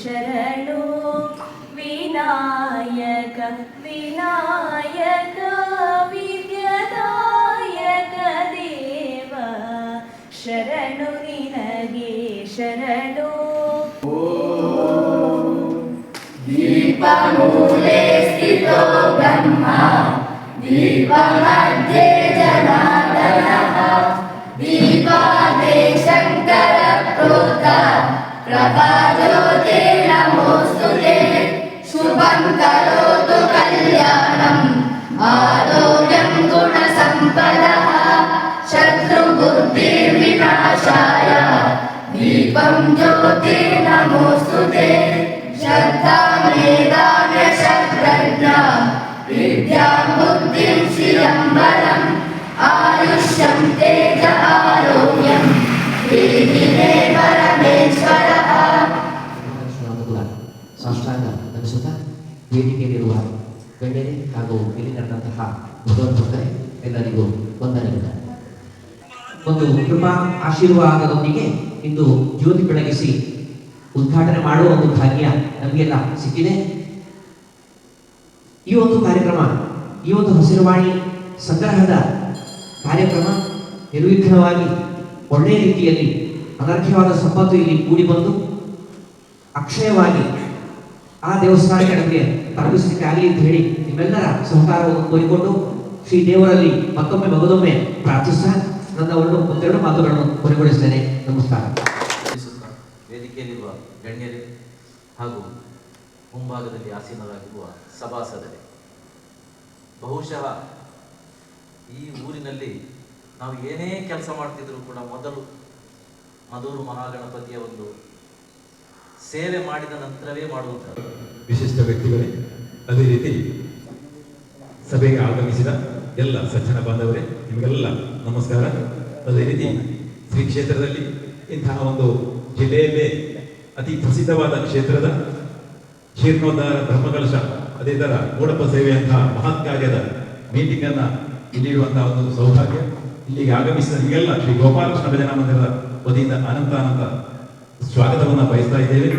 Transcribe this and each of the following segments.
ശരണോ വിനായക വിനായക വിദ്യദായക ദേവ ശരണു നിനകേ ശരണു. ദീപമൂലേ സ്ഥിതോ ബ്രഹ്മ ദീപമധ്യേ ज्योतिर्नमोऽस्तु ते श्रद्धा मेधान्यशब्दज्ञा विद्यां बुद्धिं श्रियं बलम् आयुष्यं तेज आरोग्यं प्रीतिमे परमेश्वरः ಕೂಡ ಸಾಷ್ಟಾಂಗ ಧರಿಸುತ್ತಾ ವೇದಿಕೆಯಲ್ಲಿರುವ ಗಣ್ಯರೇ ಹಾಗೂ ಇಲ್ಲಿ ನಡೆದಂತಹ ಭಗವದ್ಭಕ್ತರೇ ಎಲ್ಲರಿಗೂ ವಂದನೆಗಳು ಒಂದು ಕೃಪಾ ಆಶೀರ್ವಾದದೊಂದಿಗೆ ಇಂದು ಜ್ಯೋತಿ ಬೆಳಗಿಸಿ ಉದ್ಘಾಟನೆ ಮಾಡುವ ಒಂದು ಭಾಗ್ಯ ನಮಗೆಲ್ಲ ಸಿಕ್ಕಿದೆ. ಈ ಒಂದು ಕಾರ್ಯಕ್ರಮ, ಈ ಒಂದು ಹಸಿರುವಾಣಿ ಸಂಗ್ರಹದ ಕಾರ್ಯಕ್ರಮ ನಿರ್ವಿಘ್ನವಾಗಿ ಒಳ್ಳೆಯ ರೀತಿಯಲ್ಲಿ ಅನರ್ಘ್ಯವಾದ ಸಂಪತ್ತು ಇಲ್ಲಿ ಕೂಡಿ ಬಂದು ಅಕ್ಷಯವಾಗಿ ಆ ದೇವಸ್ಥಾನಕ್ಕೆ ನಮಗೆ ತಲುಪಿಸಲಿಕ್ಕೆ ಆಗಲಿ ಅಂತ ಹೇಳಿ ನಿಮ್ಮೆಲ್ಲರ ಸಹಕಾರವನ್ನು ಕೋರಿಕೊಂಡು ಶ್ರೀ ದೇವರಲ್ಲಿ ಮತ್ತೊಮ್ಮೆ ಮಗದೊಮ್ಮೆ ಪ್ರಾರ್ಥಿಸ್ತಾ ನನ್ನ ಒಂದು ಒಂದೆರಡು ಮಾತುಗಳನ್ನು ಕೊನೆಗೊಳಿಸ್ತೇನೆ ನಮಸ್ಕಾರ. ವೇದಿಕೆಯಲ್ಲಿರುವ ಗಣ್ಯರೇ ಹಾಗೂ ಮುಂಭಾಗದಲ್ಲಿ ಆಸೀನರಾಗಿರುವ ಸಭಾಸದರೇ ಬಹುಶಃ ಈ ಊರಿನಲ್ಲಿ ನಾವು ಏನೇ ಕೆಲಸ ಮಾಡ್ತಿದ್ರು ಕೂಡ ಮೊದಲು ಮಧೂರು ಮಹಾಗಣಪತಿಯ ಒಂದು ಸೇವೆ ಮಾಡಿದ ನಂತರವೇ ಮಾಡುವಂಥದ್ದು. ವಿಶಿಷ್ಟ ವ್ಯಕ್ತಿಗಳೇ ಅದೇ ರೀತಿ ಸಭೆಗೆ ಆಗಮಿಸಿದ ಎಲ್ಲ ಸಜ್ಜನ ಬಾಂಧವರೇ, ನಿಮಗೆಲ್ಲ ನಮಸ್ಕಾರ. ಅದೇ ರೀತಿ ಶ್ರೀ ಕ್ಷೇತ್ರದಲ್ಲಿ ಇಂತಹ ಒಂದು ಜಿಲ್ಲೆಯಲ್ಲೇ ಅತಿ ಪ್ರಸಿದ್ಧವಾದ ಕ್ಷೇತ್ರದ ಜೀರ್ಣೋದ್ಧಾರ ಧರ್ಮಕಲಶ, ಅದೇ ಥರ ಮೂಡಪ್ಪ ಸೇವೆಯಂತಹ ಮಹತ್ ಕಾರ್ಯದ ಮೀಟಿಂಗ್ ಅನ್ನ ಇಲ್ಲಿಡುವಂತಹ ಒಂದು ಸೌಭಾಗ್ಯ. ಇಲ್ಲಿಗೆ ಆಗಮಿಸಿದ ನಿಮಗೆಲ್ಲ ಶ್ರೀ ಗೋಪಾಲಕೃಷ್ಣ ಭಜನಾ ಮಂದಿರದ ವತಿಯಿಂದ ಅನಂತ ಅನಂತ ಸ್ವಾಗತವನ್ನು ಬಯಸ್ತಾ ಇದ್ದೇವೆ.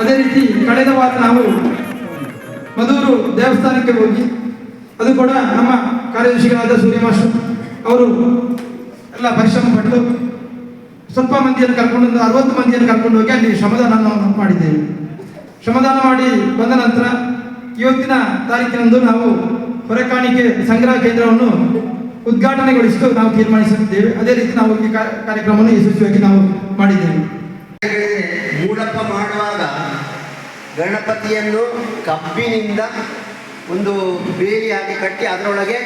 ಅದೇ ರೀತಿ ಕಳೆದ ವಾರ ನಾವು ಮಧೂರು ದೇವಸ್ಥಾನಕ್ಕೆ ಹೋಗಿ, ಅದು ಕೂಡ ನಮ್ಮ ಕಾರ್ಯದರ್ಶಿಗಳಾದ ಸೂರ್ಯ ಮಾಸ್ಟರ್ ಅವರು ಎಲ್ಲ ಪರಿಶ್ರಮ ಪಟ್ಟು ಸ್ವಲ್ಪ ಮಂದಿಯನ್ನು ಕರ್ಕೊಂಡು ಅರವತ್ತು ಮಂದಿಯನ್ನು ಕರ್ಕೊಂಡು ಹೋಗಿ ಅಲ್ಲಿ ಶ್ರಮದಾನವನ್ನು ಮಾಡಿದ್ದೇವೆ. ಶ್ರಮದಾನ ಮಾಡಿ ಬಂದ ನಂತರ ಇವತ್ತಿನ ತಾರೀಕಿನಂದು ನಾವು ಹೊರೆಕಾಣಿಕೆ ಸಂಗ್ರಹ ಕೇಂದ್ರವನ್ನು ಉದ್ಘಾಟನೆಗೊಳಿಸಲು ನಾವು ತೀರ್ಮಾನಿಸುತ್ತಿದ್ದೇವೆ. ಅದೇ ರೀತಿ ನಾವು ಈ ಕಾರ್ಯಕ್ರಮವನ್ನು ಯಶಸ್ವಿಯಾಗಿ ನಾವು ಮಾಡಿದ್ದೇವೆ. ಮೂಡಪ್ಪ ಮಾಡುವಾಗ ಗಣಪತಿಯನ್ನು ಕಬ್ಬಿನಿಂದ ಒಂದು ಬೇಲಿಯಾಗಿ ಕಟ್ಟಿ ಅದರೊಳಗೆ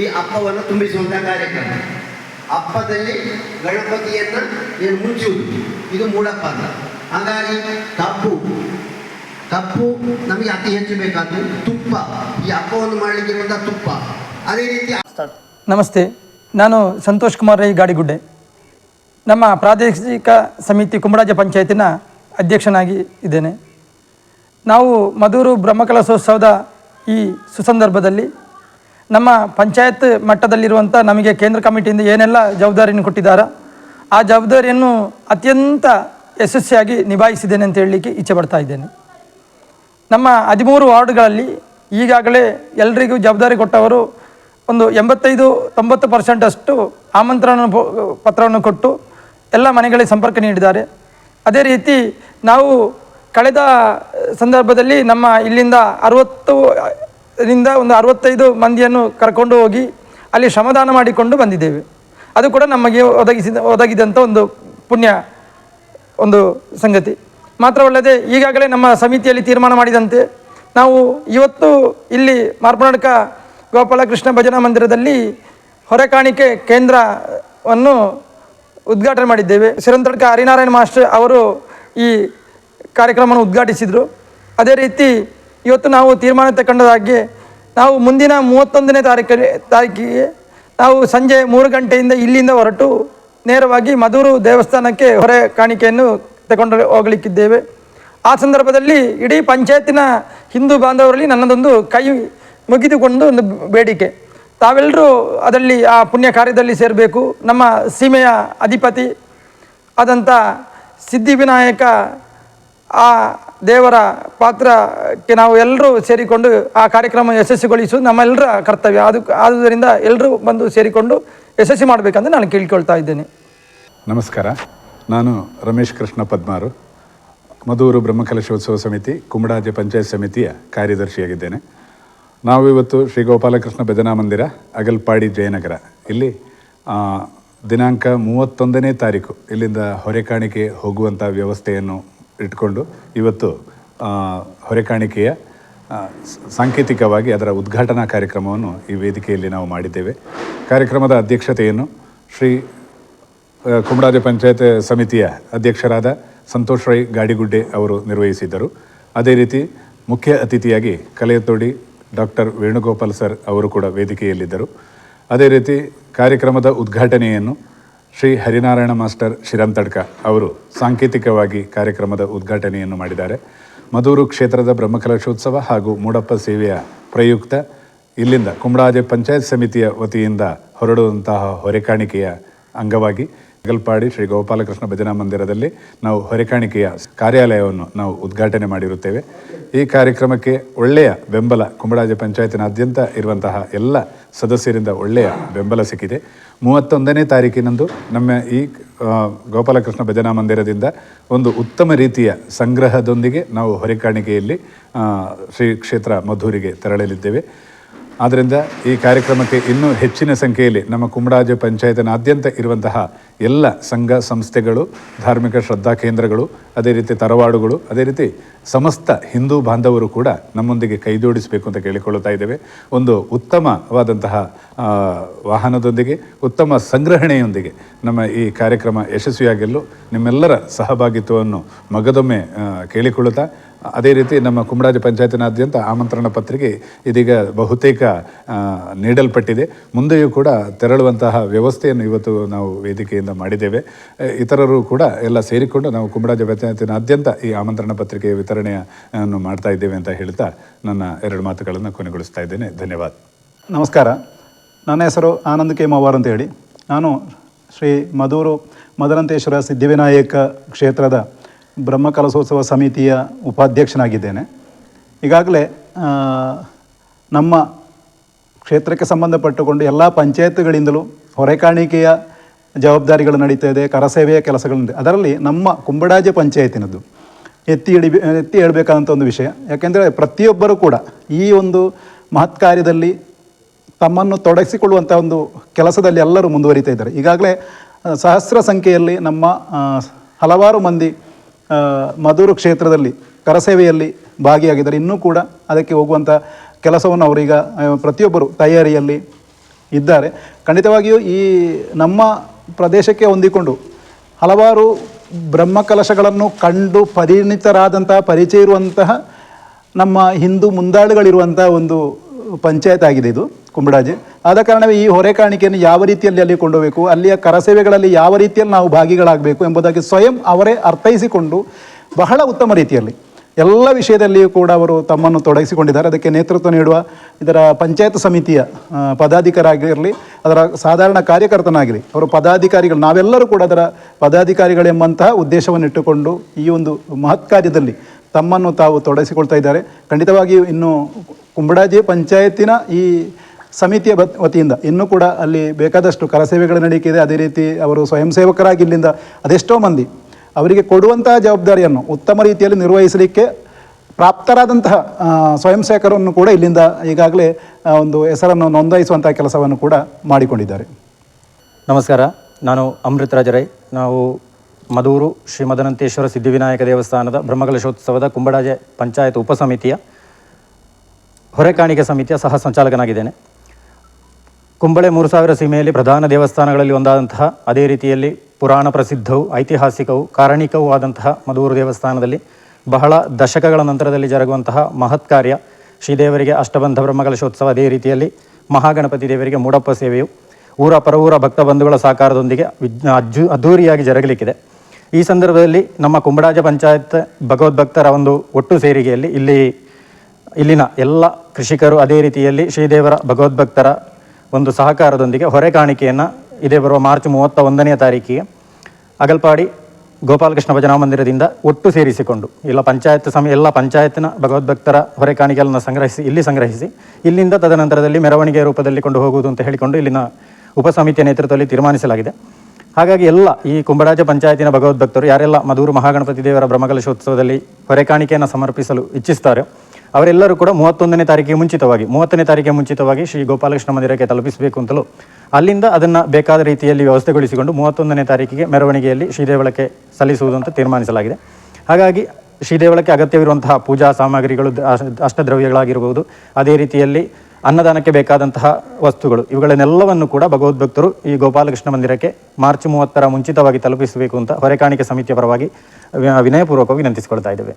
ಈ ಅಪ್ಪವನ್ನು ತುಂಬಿಸುವಂತಹ ಕಾರ್ಯಕ್ರಮ. ಅಪ್ಪದಲ್ಲಿ ಗಣಪತಿಯನ್ನು ನೀವು ಮುಚ್ಚುವುದು ಇದು ಮೂಡಪ್ಪ ಹಾಗಾಗಿ ಕಬ್ಬು. ಕಬ್ಬು ನಮಗೆ ಅತಿ ಹೆಚ್ಚು ಬೇಕಾದ್ದು ತುಪ್ಪ. ಈ ಅಪ್ಪವನ್ನು ಮಾಡಲಿಕ್ಕಿರುವಂಥ ತುಪ್ಪ. ಅದೇ ರೀತಿ ನಮಸ್ತೆ. ನಾನು ಸಂತೋಷ್ ಕುಮಾರ್ ರೈ ಗಾಡಿಗುಡ್ಡೆ. ನಮ್ಮ ಪ್ರಾದೇಶಿಕ ಸಮಿತಿ ಕುಂಬಳಾಜ ಪಂಚಾಯತಿನ ಅಧ್ಯಕ್ಷನಾಗಿ ಇದ್ದೇನೆ. ನಾವು ಮಧೂರು ಬ್ರಹ್ಮಕಲಶೋತ್ಸವದ ಈ ಸುಸಂದರ್ಭದಲ್ಲಿ ನಮ್ಮ ಪಂಚಾಯತ್ ಮಟ್ಟದಲ್ಲಿರುವಂಥ ನಮಗೆ ಕೇಂದ್ರ ಕಮಿಟಿಯಿಂದ ಏನೆಲ್ಲ ಜವಾಬ್ದಾರಿಯನ್ನು ಕೊಟ್ಟಿದ್ದಾರೋ ಆ ಜವಾಬ್ದಾರಿಯನ್ನು ಅತ್ಯಂತ ಯಶಸ್ವಿಯಾಗಿ ನಿಭಾಯಿಸಿದ್ದೇನೆ ಅಂತ ಹೇಳಲಿಕ್ಕೆ ಇಚ್ಛೆ ಪಡ್ತಾ ಇದ್ದೇನೆ. ನಮ್ಮ ಹದಿಮೂರು ವಾರ್ಡ್ಗಳಲ್ಲಿ ಈಗಾಗಲೇ ಎಲ್ರಿಗೂ ಜವಾಬ್ದಾರಿ ಕೊಟ್ಟವರು ಒಂದು ಎಂಬತ್ತೈದು, ತೊಂಬತ್ತು ಪರ್ಸೆಂಟಷ್ಟು ಆಮಂತ್ರಣ ಪತ್ರವನ್ನು ಕೊಟ್ಟು ಎಲ್ಲ ಮನೆಗಳಿಗೆ ಸಂಪರ್ಕ ನೀಡಿದ್ದಾರೆ. ಅದೇ ರೀತಿ ನಾವು ಕಳೆದ ಸಂದರ್ಭದಲ್ಲಿ ನಮ್ಮ ಇಲ್ಲಿಂದ ಅರುವತ್ತು ರಿಂದ ಒಂದು ಅರವತ್ತೈದು ಮಂದಿಯನ್ನು ಕರ್ಕೊಂಡು ಹೋಗಿ ಅಲ್ಲಿ ಶ್ರಮದಾನ ಮಾಡಿಕೊಂಡು ಬಂದಿದ್ದೇವೆ. ಅದು ಕೂಡ ನಮಗೆ ಒದಗಿಸಿದ ಒದಗಿದಂಥ ಒಂದು ಪುಣ್ಯ, ಒಂದು ಸಂಗತಿ. ಮಾತ್ರವಲ್ಲದೆ ಈಗಾಗಲೇ ನಮ್ಮ ಸಮಿತಿಯಲ್ಲಿ ತೀರ್ಮಾನ ಮಾಡಿದಂತೆ ನಾವು ಇವತ್ತು ಇಲ್ಲಿ ಮಾರ್ಪನಾಡ್ಕ ಗೋಪಾಲಕೃಷ್ಣ ಭಜನಾ ಮಂದಿರದಲ್ಲಿ ಹೊರಕಾಣಿಕೆ ಕೇಂದ್ರವನ್ನು ಉದ್ಘಾಟನೆ ಮಾಡಿದ್ದೇವೆ. ಶಿರಂತಡ್ಕ ಹರಿನಾರಾಯಣ ಮಾಸ್ಟರ್ ಅವರು ಈ ಕಾರ್ಯಕ್ರಮವನ್ನು ಉದ್ಘಾಟಿಸಿದರು. ಅದೇ ರೀತಿ ಇವತ್ತು ನಾವು ತೀರ್ಮಾನ ತಗೊಂಡದಾಗಿ ನಾವು ಮುಂದಿನ ಮೂವತ್ತೊಂದನೇ ತಾರೀಕಲ್ಲಿ, ತಾರೀಕಿಗೆ ನಾವು ಸಂಜೆ ಮೂರು ಗಂಟೆಯಿಂದ ಇಲ್ಲಿಂದ ಹೊರಟು ನೇರವಾಗಿ ಮಧೂರು ದೇವಸ್ಥಾನಕ್ಕೆ ಹೊರೆ ಕಾಣಿಕೆಯನ್ನು ತಗೊಂಡು ಹೋಗಲಿಕ್ಕಿದ್ದೇವೆ. ಆ ಸಂದರ್ಭದಲ್ಲಿ ಇಡೀ ಪಂಚಾಯತಿನ ಹಿಂದೂ ಬಾಂಧವರಲ್ಲಿ ನನ್ನದೊಂದು ಕೈ ಮುಗಿದುಕೊಂಡು ಒಂದು ಬೇಡಿಕೆ. ತಾವೆಲ್ಲರೂ ಅದರಲ್ಲಿ ಆ ಪುಣ್ಯ ಕಾರ್ಯದಲ್ಲಿ ಸೇರಬೇಕು. ನಮ್ಮ ಸೀಮೆಯ ಅಧಿಪತಿ ಆದಂಥ ಸಿದ್ಧಿವಿನಾಯಕ ಆ ದೇವರ ಪಾತ್ರಕ್ಕೆ ನಾವು ಎಲ್ಲರೂ ಸೇರಿಕೊಂಡು ಆ ಕಾರ್ಯಕ್ರಮ ಯಶಸ್ವಿಗೊಳಿಸುವುದು ನಮ್ಮೆಲ್ಲರ ಕರ್ತವ್ಯ. ಅದು ಆದುದರಿಂದ ಎಲ್ಲರೂ ಬಂದು ಸೇರಿಕೊಂಡು ಯಶಸ್ವಿ ಮಾಡಬೇಕಂತ ನಾನು ಕೇಳಿಕೊಳ್ತಾ ಇದ್ದೇನೆ. ನಮಸ್ಕಾರ. ನಾನು ರಮೇಶ್ ಕೃಷ್ಣ ಪದ್ಮಾರು. ಮಧೂರು ಬ್ರಹ್ಮಕಲಶೋತ್ಸವ ಸಮಿತಿ, ಕುಮಡಾಜೆ ಪಂಚಾಯತ್ ಸಮಿತಿಯ ಕಾರ್ಯದರ್ಶಿಯಾಗಿದ್ದೇನೆ. ನಾವು ಇವತ್ತು ಶ್ರೀ ಗೋಪಾಲಕೃಷ್ಣ ಭಜನಾ ಮಂದಿರ, ಅಗಲ್ಪಾಡಿ ಜಯನಗರ. ಇಲ್ಲಿ ದಿನಾಂಕ ಮೂವತ್ತೊಂದನೇ ತಾರೀಕು, ಇಲ್ಲಿಂದ ಹೊರೆಕಾಣಿಕೆ ಹೋಗುವಂಥ ವ್ಯವಸ್ಥೆಯನ್ನು ಇಟ್ಕೊಂಡು ಇವತ್ತು ಹೊರೆ ಹೊರೆಕಾಣಿಕೆಯ ಸಾಂಕೇತಿಕವಾಗಿ ಅದರ ಉದ್ಘಾಟನಾ ಕಾರ್ಯಕ್ರಮವನ್ನು ಈ ವೇದಿಕೆಯಲ್ಲಿ ನಾವು ಮಾಡಿದ್ದೇವೆ. ಕಾರ್ಯಕ್ರಮದ ಅಧ್ಯಕ್ಷತೆಯನ್ನು ಶ್ರೀ ಕುಮಡಾದಿ ಪಂಚಾಯತ್ ಸಮಿತಿಯ ಅಧ್ಯಕ್ಷರಾದ ಸಂತೋಷ್ ರೈ ಗಾಡಿಗುಡ್ಡೆ ಅವರು ನಿರ್ವಹಿಸಿದ್ದರು. ಅದೇ ರೀತಿ ಮುಖ್ಯ ಅತಿಥಿಯಾಗಿ ಕಲೆಯತೋಡಿ ಡಾಕ್ಟರ್ ವೇಣುಗೋಪಾಲ್ ಸರ್ ಅವರು ಕೂಡ ವೇದಿಕೆಯಲ್ಲಿದ್ದರು. ಅದೇ ರೀತಿ ಕಾರ್ಯಕ್ರಮದ ಉದ್ಘಾಟನೆಯನ್ನು ಶ್ರೀ ಹರಿನಾರಾಯಣ ಮಾಸ್ಟರ್ ಶಿರಂತಡ್ಕ ಅವರು ಸಾಂಕೇತಿಕವಾಗಿ ಕಾರ್ಯಕ್ರಮದ ಉದ್ಘಾಟನೆಯನ್ನು ಮಾಡಿದ್ದಾರೆ. ಮಧೂರು ಕ್ಷೇತ್ರದ ಬ್ರಹ್ಮಕಲಶೋತ್ಸವ ಹಾಗೂ ಮೂಡಪ್ಪ ಸೇವೆಯ ಪ್ರಯುಕ್ತ ಇಲ್ಲಿಂದ ಕುಮಡಾಜೆ ಪಂಚಾಯತ್ ಸಮಿತಿಯ ವತಿಯಿಂದ ಹೊರಡುವಂತಹ ಹೊರೆಕಾಣಿಕೆಯ ಅಂಗವಾಗಿ ಗಲ್ಪಾಡಿ ಶ್ರೀ ಗೋಪಾಲಕೃಷ್ಣ ಭಜನಾ ಮಂದಿರದಲ್ಲಿ ನಾವು ಹೊರೆಕಾಣಿಕೆಯ ಕಾರ್ಯಾಲಯವನ್ನು ನಾವು ಉದ್ಘಾಟನೆ ಮಾಡಿರುತ್ತೇವೆ. ಈ ಕಾರ್ಯಕ್ರಮಕ್ಕೆ ಒಳ್ಳೆಯ ಬೆಂಬಲ ಕುಂಬಳಾಜೆ ಪಂಚಾಯತಿನಾದ್ಯಂತ ಇರುವಂತಹ ಎಲ್ಲ ಸದಸ್ಯರಿಂದ ಒಳ್ಳೆಯ ಬೆಂಬಲ ಸಿಕ್ಕಿದೆ. ಮೂವತ್ತೊಂದನೇ ತಾರೀಕಿನಂದು ನಮ್ಮ ಈ ಗೋಪಾಲಕೃಷ್ಣ ಭಜನಾ ಮಂದಿರದಿಂದ ಒಂದು ಉತ್ತಮ ರೀತಿಯ ಸಂಗ್ರಹದೊಂದಿಗೆ ನಾವು ಹೊರೆಕಾಣಿಕೆಯಲ್ಲಿ ಶ್ರೀ ಕ್ಷೇತ್ರ ಮಧೂರಿಗೆ ತೆರಳಲಿದ್ದೇವೆ. ಆದ್ದರಿಂದ ಈ ಕಾರ್ಯಕ್ರಮಕ್ಕೆ ಇನ್ನೂ ಹೆಚ್ಚಿನ ಸಂಖ್ಯೆಯಲ್ಲಿ ನಮ್ಮ ಕುಮಡಾಜ ಪಂಚಾಯತಿನಾದ್ಯಂತ ಇರುವಂತಹ ಎಲ್ಲ ಸಂಘ ಸಂಸ್ಥೆಗಳು, ಧಾರ್ಮಿಕ ಶ್ರದ್ಧಾ ಕೇಂದ್ರಗಳು, ಅದೇ ರೀತಿ ತರವಾಡುಗಳು, ಅದೇ ರೀತಿ ಸಮಸ್ತ ಹಿಂದೂ ಬಾಂಧವರು ಕೂಡ ನಮ್ಮೊಂದಿಗೆ ಕೈಜೋಡಿಸಬೇಕು ಅಂತ ಕೇಳಿಕೊಳ್ಳುತ್ತಾ ಇದ್ದೇವೆ. ಒಂದು ಉತ್ತಮವಾದಂತಹ ವಾಹನದೊಂದಿಗೆ, ಉತ್ತಮ ಸಂಗ್ರಹಣೆಯೊಂದಿಗೆ ನಮ್ಮ ಈ ಕಾರ್ಯಕ್ರಮ ಯಶಸ್ವಿಯಾಗಲು ನಿಮ್ಮೆಲ್ಲರ ಸಹಭಾಗಿತ್ವವನ್ನು ಮಗದೊಮ್ಮೆ ಕೇಳಿಕೊಳ್ಳುತ್ತಾ ಅದೇ ರೀತಿ ನಮ್ಮ ಕುಮಡಾಜಿ ಪಂಚಾಯತಿನಾದ್ಯಂತ ಆಮಂತ್ರಣ ಪತ್ರಿಕೆ ಇದೀಗ ಬಹುತೇಕ ನೀಡಲ್ಪಟ್ಟಿದೆ. ಮುಂದೆಯೂ ಕೂಡ ತೆರಳುವಂತಹ ವ್ಯವಸ್ಥೆಯನ್ನು ಇವತ್ತು ನಾವು ವೇದಿಕೆಯಿಂದ ಮಾಡಿದ್ದೇವೆ. ಇತರರು ಕೂಡ ಎಲ್ಲ ಸೇರಿಕೊಂಡು ನಾವು ಕುಮಡಾಜಿ ಪಂಚಾಯತಿನಾದ್ಯಂತ ಈ ಆಮಂತ್ರಣ ಪತ್ರಿಕೆಯ ವಿತರಣೆಯನ್ನು ಮಾಡ್ತಾ ಇದ್ದೇವೆ ಅಂತ ಹೇಳ್ತಾ ನನ್ನ ಎರಡು ಮಾತುಗಳನ್ನು ಕೊನೆಗೊಳಿಸ್ತಾ ಇದ್ದೇನೆ. ಧನ್ಯವಾದ. ನಮಸ್ಕಾರ. ನನ್ನ ಹೆಸರು ಆನಂದ್ ಕೆ ಮವಾರ್ ಅಂತೇಳಿ ನಾನು ಶ್ರೀ ಮಧೂರು ಮದರಂತೇಶ್ವರ ಸಿದ್ಧಿವಿನಾಯಕ ಕ್ಷೇತ್ರದ ಬ್ರಹ್ಮಕಲಶೋತ್ಸವ ಸಮಿತಿಯ ಉಪಾಧ್ಯಕ್ಷನಾಗಿದ್ದೇನೆ. ಈಗಾಗಲೇ ನಮ್ಮ ಕ್ಷೇತ್ರಕ್ಕೆ ಸಂಬಂಧಪಟ್ಟುಕೊಂಡು ಎಲ್ಲ ಪಂಚಾಯತ್ಗಳಿಂದಲೂ ಹೊರೆಕಾಣಿಕೆಯ ಜವಾಬ್ದಾರಿಗಳು ನಡೀತಾ ಇದೆ, ಕರಸೇವೆಯ ಕೆಲಸಗಳಿದೆ ಅದರಲ್ಲಿ ನಮ್ಮ ಕುಂಬಡಾಜೆ ಪಂಚಾಯತಿನದ್ದು ಎತ್ತಿ ಹಿಡಿ, ಎತ್ತಿ ಹೇಳಬೇಕಾದಂಥ ಒಂದು ವಿಷಯ. ಯಾಕೆಂದರೆ ಪ್ರತಿಯೊಬ್ಬರೂ ಕೂಡ ಈ ಒಂದು ಮಹತ್ ಕಾರ್ಯದಲ್ಲಿ ತಮ್ಮನ್ನು ತೊಡಗಿಸಿಕೊಳ್ಳುವಂಥ ಒಂದು ಕೆಲಸದಲ್ಲಿ ಎಲ್ಲರೂ ಮುಂದುವರಿತಾ ಇದ್ದಾರೆ. ಈಗಾಗಲೇ ಸಹಸ್ರ ಸಂಖ್ಯೆಯಲ್ಲಿ ನಮ್ಮ ಹಲವಾರು ಮಂದಿ ಮಧುರು ಕ್ಷೇತ್ರದಲ್ಲಿ ಕರಸೇವೆಯಲ್ಲಿ ಭಾಗಿಯಾಗಿದ್ದಾರೆ. ಇನ್ನೂ ಕೂಡ ಅದಕ್ಕೆ ಹೋಗುವಂಥ ಕೆಲಸವನ್ನು ಅವರೀಗ ಪ್ರತಿಯೊಬ್ಬರು ತಯಾರಿಯಲ್ಲಿ ಇದ್ದಾರೆ. ಖಂಡಿತವಾಗಿಯೂ ಈ ನಮ್ಮ ಪ್ರದೇಶಕ್ಕೆ ಹೊಂದಿಕೊಂಡು ಹಲವಾರು ಬ್ರಹ್ಮಕಲಶಗಳನ್ನು ಕಂಡು ಪರಿಣಿತರಾದಂತಹ, ಪರಿಚಯ ಇರುವಂತಹ ನಮ್ಮ ಹಿಂದೂ ಮುಂದಾಳುಗಳಿರುವಂಥ ಒಂದು ಪಂಚಾಯತ್ ಆಗಿದೆ ಇದು. ಕುಂಬಡಾಜೆ. ಆದ ಕಾರಣವೇ ಈ ಹೊರೆ ಕಾಣಿಕೆಯನ್ನು ಯಾವ ರೀತಿಯಲ್ಲಿ ಅಲ್ಲಿ ಕೊಂಡೋಗಬೇಕು ಅಲ್ಲಿಯ ಕರಸೇವೆಗಳಲ್ಲಿ ಯಾವ ರೀತಿಯಲ್ಲಿ ನಾವು ಭಾಗಿಗಳಾಗಬೇಕು ಎಂಬುದಾಗಿ ಸ್ವಯಂ ಅವರೇ ಅರ್ಥೈಸಿಕೊಂಡು ಬಹಳ ಉತ್ತಮ ರೀತಿಯಲ್ಲಿ ಎಲ್ಲ ವಿಷಯದಲ್ಲಿಯೂ ಕೂಡ ಅವರು ತಮ್ಮನ್ನು ತೊಡಗಿಸಿಕೊಂಡಿದ್ದಾರೆ. ಅದಕ್ಕೆ ನೇತೃತ್ವ ನೀಡುವ ಇದರ ಪಂಚಾಯತ್ ಸಮಿತಿಯ ಪದಾಧಿಕಾರಿಯಾಗಿರಲಿ, ಅದರ ಸಾಧಾರಣ ಕಾರ್ಯಕರ್ತನಾಗಿರಲಿ, ಅವರು ಪದಾಧಿಕಾರಿಗಳು, ನಾವೆಲ್ಲರೂ ಕೂಡ ಅದರ ಪದಾಧಿಕಾರಿಗಳೆಂಬಂತಹ ಉದ್ದೇಶವನ್ನು ಇಟ್ಟುಕೊಂಡು ಈ ಒಂದು ಮಹತ್ ಕಾರ್ಯದಲ್ಲಿ ತಮ್ಮನ್ನು ತಾವು ತೊಡಗಿಸಿಕೊಳ್ತಾ ಇದ್ದಾರೆ. ಖಂಡಿತವಾಗಿಯೂ ಇನ್ನು ಕುಂಬಡಾಜಿ ಪಂಚಾಯತಿನ ಈ ಸಮಿತಿಯ ವತಿಯಿಂದ ಇನ್ನೂ ಕೂಡ ಅಲ್ಲಿ ಬೇಕಾದಷ್ಟು ಕರಸೇವೆಗಳು ನಡೀತಿದೆ ಅದೇ ರೀತಿ ಅವರು ಸ್ವಯಂ ಸೇವಕರಾಗಿ ಇಲ್ಲಿಂದ ಅದೆಷ್ಟೋ ಮಂದಿ ಅವರಿಗೆ ಕೊಡುವಂತಹ ಜವಾಬ್ದಾರಿಯನ್ನು ಉತ್ತಮ ರೀತಿಯಲ್ಲಿ ನಿರ್ವಹಿಸಲಿಕ್ಕೆ ಪ್ರಾಪ್ತರಾದಂತಹ ಸ್ವಯಂ ಸೇವಕರನ್ನು ಕೂಡ ಇಲ್ಲಿಂದ ಈಗಾಗಲೇ ಒಂದು ಹೆಸರನ್ನು ನೋಂದಾಯಿಸುವಂತಹ ಕೆಲಸವನ್ನು ಕೂಡ ಮಾಡಿಕೊಂಡಿದ್ದಾರೆ. ನಮಸ್ಕಾರ. ನಾನು ಅಮೃತರಾಜ ರೈ ನಾವು ಮದೂರು ಶ್ರೀ ಮದನಂತೇಶ್ವರ ಸಿದ್ಧಿವಿನಾಯಕ ದೇವಸ್ಥಾನದ ಬ್ರಹ್ಮಕಲಶೋತ್ಸವದ ಕುಂಬಡಾಜೆ ಪಂಚಾಯತ್ ಉಪಸಮಿತಿಯ ಹೊರೆಕಾಣಿಕೆ ಸಮಿತಿಯ ಸಹ ಸಂಚಾಲಕನಾಗಿದ್ದೇನೆ. ಕುಂಬಳೆ ಮೂರು ಸಾವಿರ ಸೀಮೆಯಲ್ಲಿ ಪ್ರಧಾನ ದೇವಸ್ಥಾನಗಳಲ್ಲಿ ಒಂದಾದಂತಹ ಅದೇ ರೀತಿಯಲ್ಲಿ ಪುರಾಣ ಪ್ರಸಿದ್ಧವು ಐತಿಹಾಸಿಕವು ಕಾರಣಿಕವೂ ಆದಂತಹ ಮಧೂರು ದೇವಸ್ಥಾನದಲ್ಲಿ ಬಹಳ ದಶಕಗಳ ನಂತರದಲ್ಲಿ ಜರುಗುವಂತಹ ಮಹತ್ ಕಾರ್ಯ. ಶ್ರೀದೇವರಿಗೆ ಅಷ್ಟಬಂಧ ಬ್ರಹ್ಮಕಲಶೋತ್ಸವ ಅದೇ ರೀತಿಯಲ್ಲಿ ಮಹಾಗಣಪತಿ ದೇವರಿಗೆ ಮೂಡಪ್ಪ ಸೇವೆಯು ಊರ ಪರವೂರ ಭಕ್ತ ಬಂಧುಗಳ ಸಹಕಾರದೊಂದಿಗೆ ವಿಜ್ಞ ಅಜ್ಜು ಅದ್ಧೂರಿಯಾಗಿ ಜರುಗಲಿಕ್ಕಿದೆ. ಈ ಸಂದರ್ಭದಲ್ಲಿ ನಮ್ಮ ಕುಂಬಡಾಜ ಪಂಚಾಯತ್ ಭಗವದ್ಭಕ್ತರ ಒಂದು ಒಟ್ಟು ಸೇರಿಗೆಯಲ್ಲಿ ಇಲ್ಲಿ ಇಲ್ಲಿನ ಎಲ್ಲ ಕೃಷಿಕರು ಅದೇ ರೀತಿಯಲ್ಲಿ ಶ್ರೀದೇವರ ಭಗವದ್ಭಕ್ತರ ಒಂದು ಸಹಕಾರದೊಂದಿಗೆ ಹೊರೆ ಕಾಣಿಕೆಯನ್ನು ಇದೇ ಬರುವ ಮಾರ್ಚ್ ಮೂವತ್ತ ಒಂದನೆಯ ತಾರೀಕಿಗೆ ಅಗಲ್ಪಾಡಿ ಗೋಪಾಲಕೃಷ್ಣ ಭಜನಾ ಮಂದಿರದಿಂದ ಒಟ್ಟು ಸೇರಿಸಿಕೊಂಡು ಇಲ್ಲ ಪಂಚಾಯತ್ ಸಮ, ಎಲ್ಲ ಪಂಚಾಯತ್ನ ಭಗವದ್ಭಕ್ತರ ಹೊರೆ ಕಾಣಿಕೆಗಳನ್ನು ಸಂಗ್ರಹಿಸಿ, ಇಲ್ಲಿ ಸಂಗ್ರಹಿಸಿ, ಇಲ್ಲಿಂದ ತದನಂತರದಲ್ಲಿ ಮೆರವಣಿಗೆ ರೂಪದಲ್ಲಿ ಕೊಂಡು ಹೋಗುವುದು ಅಂತ ಹೇಳಿಕೊಂಡು ಇಲ್ಲಿನ ಉಪಸಮಿತಿಯ ನೇತೃತ್ವದಲ್ಲಿ ತೀರ್ಮಾನಿಸಲಾಗಿದೆ. ಹಾಗಾಗಿ ಎಲ್ಲ ಈ ಕುಂಬರಾಜ ಪಂಚಾಯತಿನ ಭಗವದ್ಭಕ್ತರು ಯಾರೆಲ್ಲ ಮಧೂರು ಮಹಾಗಣಪತಿ ದೇವರ ಬ್ರಹ್ಮಕಲಶೋತ್ಸವದಲ್ಲಿ ಹೊರೆ ಕಾಣಿಕೆಯನ್ನು ಸಮರ್ಪಿಸಲು ಇಚ್ಛಿಸ್ತಾರೆ ಅವರೆಲ್ಲರೂ ಕೂಡ ಮೂವತ್ತೊಂದನೇ ತಾರೀಕಿಗೆ ಮುಂಚಿತವಾಗಿ, ಮೂವತ್ತನೇ ತಾರೀಕಿಗೆ ಮುಂಚಿತವಾಗಿ ಶ್ರೀ ಗೋಪಾಲಕೃಷ್ಣ ಮಂದಿರಕ್ಕೆ ತಲುಪಿಸಬೇಕು ಅಂತಲೂ ಅಲ್ಲಿಂದ ಅದನ್ನು ಬೇಕಾದ ರೀತಿಯಲ್ಲಿ ವ್ಯವಸ್ಥೆಗೊಳಿಸಿಕೊಂಡು ಮೂವತ್ತೊಂದನೇ ತಾರೀಕಿಗೆ ಮೆರವಣಿಗೆಯಲ್ಲಿ ಶ್ರೀದೇವಳಕ್ಕೆ ಸಲ್ಲಿಸುವುದು ಅಂತ ತೀರ್ಮಾನಿಸಲಾಗಿದೆ. ಹಾಗಾಗಿ ಶ್ರೀದೇವಳಕ್ಕೆ ಅಗತ್ಯವಿರುವಂತಹ ಪೂಜಾ ಸಾಮಗ್ರಿಗಳು ಅಷ್ಟದ್ರವ್ಯಗಳಾಗಿರಬಹುದು ಅದೇ ರೀತಿಯಲ್ಲಿ ಅನ್ನದಾನಕ್ಕೆ ಬೇಕಾದಂತಹ ವಸ್ತುಗಳು, ಇವುಗಳನ್ನೆಲ್ಲವನ್ನು ಕೂಡ ಭಗವದ್ಭಕ್ತರು ಈ ಗೋಪಾಲಕೃಷ್ಣ ಮಂದಿರಕ್ಕೆ ಮಾರ್ಚ್ ಮೂವತ್ತರ ಮುಂಚಿತವಾಗಿ ತಲುಪಿಸಬೇಕು ಅಂತ ಹೊರೆಕಾಣಿಕೆ ಸಮಿತಿಯ ಪರವಾಗಿ ವಿನಯಪೂರ್ವಕವಾಗಿ ವಿನಂತಿಸಿಕೊಳ್ತಾ ಇದ್ದೇವೆ.